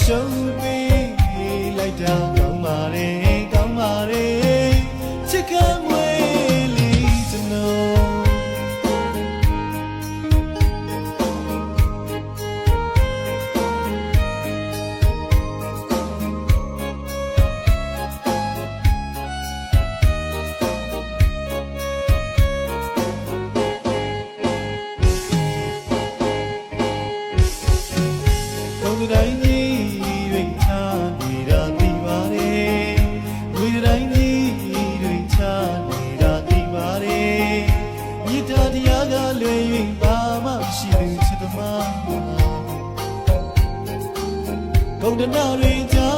ရှုံးပေးလိုက်တာကောင်းပါလေ ကုန်တနာတွေကြာ